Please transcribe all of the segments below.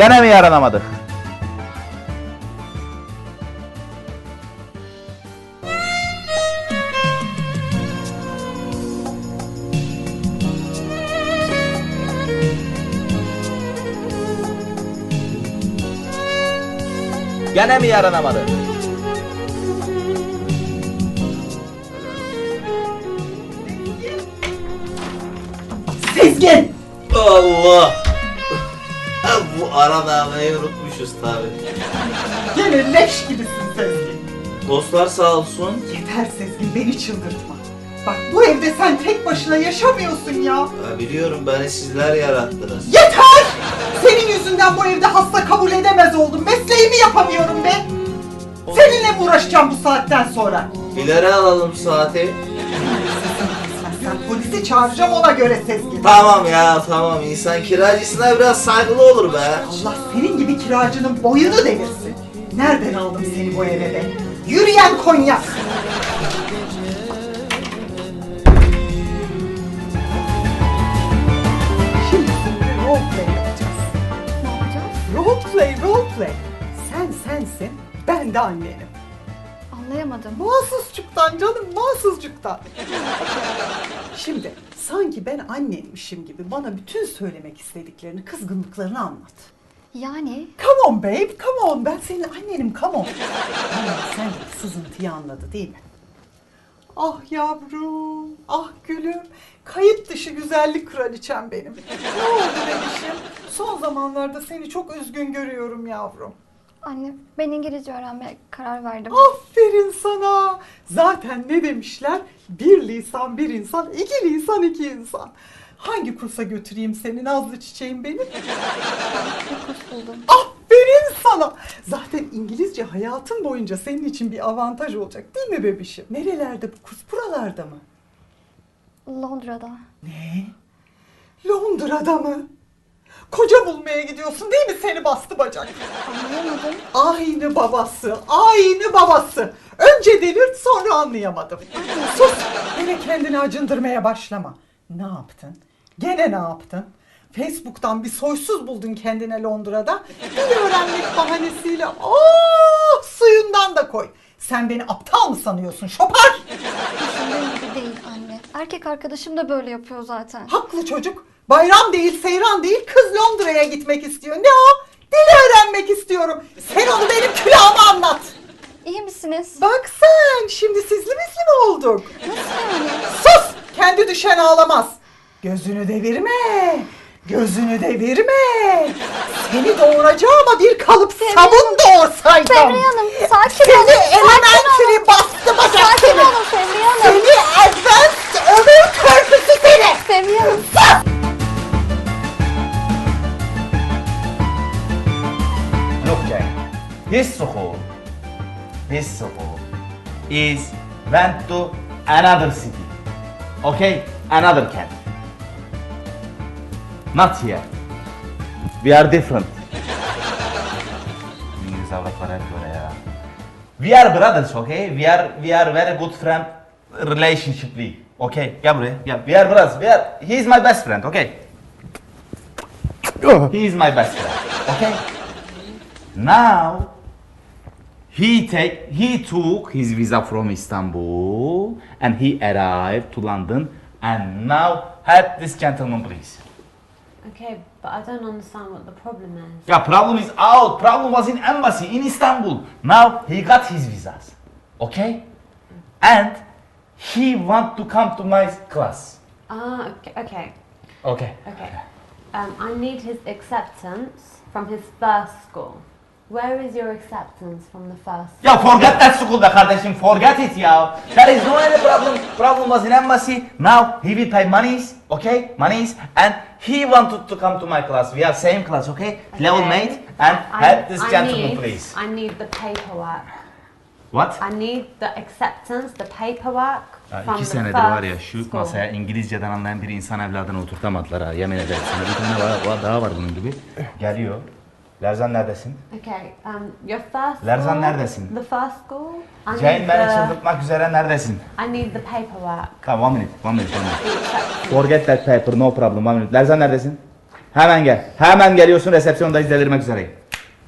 Gene mi yaranamadık? Gene mi yaranamadık? Sezgin! Allah! Bu aramayı unutmuşuz tabi. Gene leş gibisin Sezgin. Dostlar sağ olsun. Yeter Sezgin beni çıldırtma. Bak bu evde sen tek başına yaşamıyorsun ya. Ya biliyorum beni sizler yarattınız. Yeter! Senin yüzünden bu evde hasta kabul edemez oldum. Mesleğimi yapamıyorum be. Seninle mi uğraşacağım bu saatten sonra? İleri alalım saati. Polisi çağıracağım ona göre Sezgin. Tamam ya tamam insan kiracısına biraz saygılı olur be. Allah senin gibi kiracının boyunu devirsin. Nereden aldım seni bu eve be? Yürüyen konyak. Şimdi seninle roleplay yapacağız. Ne yapacağız? Roleplay, roleplay. Sen sensin, ben de annenim. Anlayamadım. Mahsusçuktan canım, mahsusçuktan. Şimdi sanki ben annenmişim gibi bana bütün söylemek istediklerini, kızgınlıklarını anlat. Yani Come on babe, come on. Ben senin annenim, come on. Ama sen de sızıntıyı anladı değil mi? Ah yavrum, ah gülüm. Kayıt dışı güzellik kraliçem benim. Ne oldu bebişim? Son zamanlarda seni çok üzgün görüyorum yavrum. Anne ben İngilizce öğrenmeye karar verdim. Aferin sana. Zaten ne demişler? Bir lisan bir insan, iki lisan iki insan. Hangi kursa götüreyim seni Nazlı çiçeğim benim? Bir kurs buldum. Aferin sana. Zaten İngilizce hayatın boyunca senin için bir avantaj olacak değil mi bebişim? Nerelerde bu kurs? Buralarda mı? Londra'da. Ne? Londra'da mı? Koca bulmaya gidiyorsun değil mi seni bastı bacak? Anlayamadım. Aynı babası, aynı babası. Önce delirt sonra anlayamadım. Sus! Yine kendini acındırmaya başlama. Ne yaptın? Gene ne yaptın? Facebook'tan bir soysuz buldun kendine Londra'da. Dil öğrenmek bahanesiyle aa suyundan da koy. Sen beni aptal mı sanıyorsun şopar? Düşündüğüm gibi değil anne. Erkek arkadaşım da böyle yapıyor zaten. Haklı çocuk. Bayram değil, seyran değil, kız Londra'ya gitmek istiyor. Ne o? Dil öğrenmek istiyorum. Sen onu benim külahıma anlat. İyi misiniz? Bak sen, şimdi sizli misli mi olduk? Nasıl yani? Sus! Kendi düşen ağlamaz. Gözünü devirme. Gözünü devirme. Seni doğuracağıma bir kalıp sabun doğursaydım. Fevriye Hanım sakin Seni olun. Sakin olun. elementary went to another city. Okay, another country. Not here. We are different. We are brothers, okay? We are we are very good friend relationshiply. Okay, gel buraya. Gel. We are brothers. We are. He is my best friend. Okay. He is my best friend. Okay. Now he take he took his visa from Istanbul and he arrived to London and now help this gentleman please. Okay, but I don't understand what the problem is. Yeah, problem is out. Problem was in embassy in Istanbul. Now he got his visas. Okay? And he want to come to my class. Ah, okay, okay, Okay. okay. Um, I need his acceptance from his first school. Where is your acceptance from the first? Ya forget that school be kardeşim. Forget it ya. There is no any problem. Problem was in embassy. Now he will pay monies. Okay? Monies. And he wanted to come to my class. We have same class. Okay? Level Okay. mate. And I- help this I gentleman need, please. I need the paperwork. What? I need the acceptance, the paperwork Ya iki senedir var ya şu school. masaya İngilizceden anlayan bir insan evladını oturtamadılar ha yemin ederim sana bir tane var- daha var bunun gibi. Geliyor. Lerzan neredesin? Okay, um, your first Lerzan school, neredesin? The first school. I Jane need beni the, çıldırtmak üzere neredesin? I need the paperwork. Come one minute, one minute, one minute. Forget that paper, no problem, one minute. Lerzan neredesin? Hemen gel. Hemen geliyorsun resepsiyondayız delirmek üzereyim.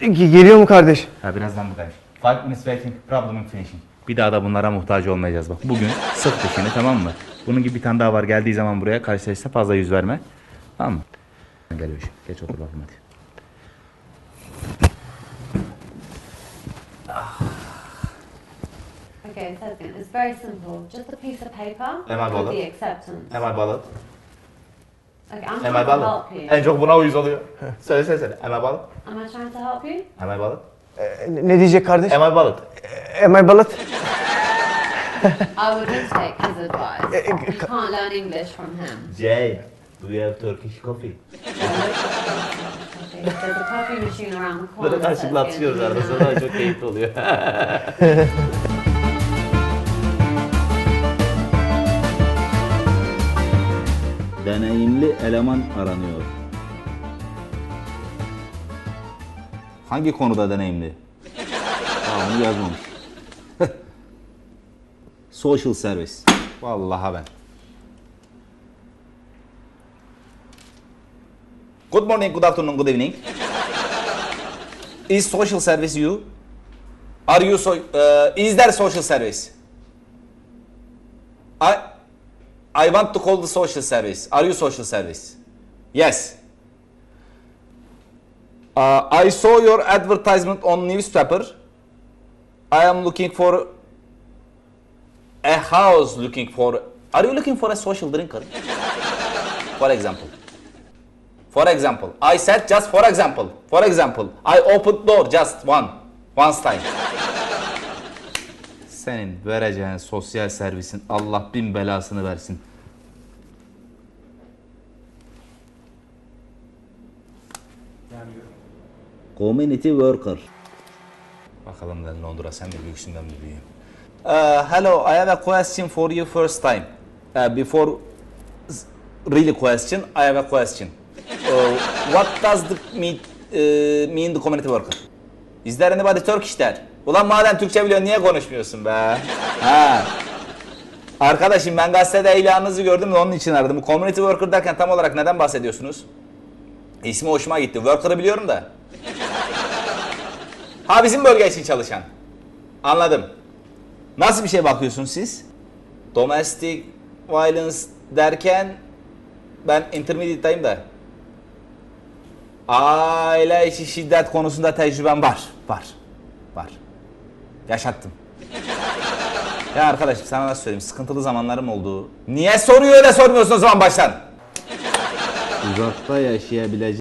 Ge- Geliyor mu kardeş? Ha birazdan buradayım. Five minutes waiting, problem in finishing. Bir daha da bunlara muhtaç olmayacağız bak. Bugün sık dişini tamam mı? Bunun gibi bir tane daha var geldiği zaman buraya karşılaşsa fazla yüz verme. Tamam mı? Geliyor şimdi. Geç otur bakayım hadi. Okay, so again, it's very simple. Just a piece of paper Am I with bothered? the acceptance. Am I valid? Okay, I'm Am trying I to valid? help you. En çok buna uyuz oluyor. söyle söyle söyle. Am I valid? Am I trying to help you? Am I valid? E, Ne diyecek kardeş? Am I valid? Am I balıt? I wouldn't take his advice. Eh, You can't learn English from him. Jay, do you have Turkish coffee? Okay, There's a coffee machine around the corner. Böyle karşılıklı atışıyoruz gonna arada sonra çok keyifli oluyor. Deneyimli eleman aranıyor. Hangi konuda deneyimli? Aa, onu yazmamış. Social service. Vallahi ben. Good morning, good afternoon, good evening. Is social service you? Are you so? Uh, is there social service? I I want to call the social service. Are you social service? Yes. Uh, I saw your advertisement on newspaper. I am looking for a house. Looking for. Are you looking for a social drinker? for example. For example, I said just for example. For example, I opened door just one, once time. Senin vereceğin sosyal servisin Allah bin belasını versin. Community worker. Bakalım lan Londra sen mi büyüksün ben mi büyüğüm? Uh, hello, I have a question for you first time. Uh, before really question, I have a question. Uh, what does the mean, uh, mean the community worker? Is there anybody Turkish there? Ulan madem Türkçe biliyorsun niye konuşmuyorsun be? ha. Arkadaşım ben gazetede ilanınızı gördüm de onun için aradım. Bu community worker derken tam olarak neden bahsediyorsunuz? İsmi hoşuma gitti. Worker'ı biliyorum da. Ha bizim bölge için çalışan. Anladım. Nasıl bir şey bakıyorsunuz siz? Domestic violence derken ben intermediate'dayım da. Aile içi şiddet konusunda tecrübem var. Var. Yaşattım. Ya arkadaşım sana nasıl söyleyeyim sıkıntılı zamanlarım oldu. Niye soruyor öyle sormuyorsun o zaman baştan? Uzakta yaşayabilecek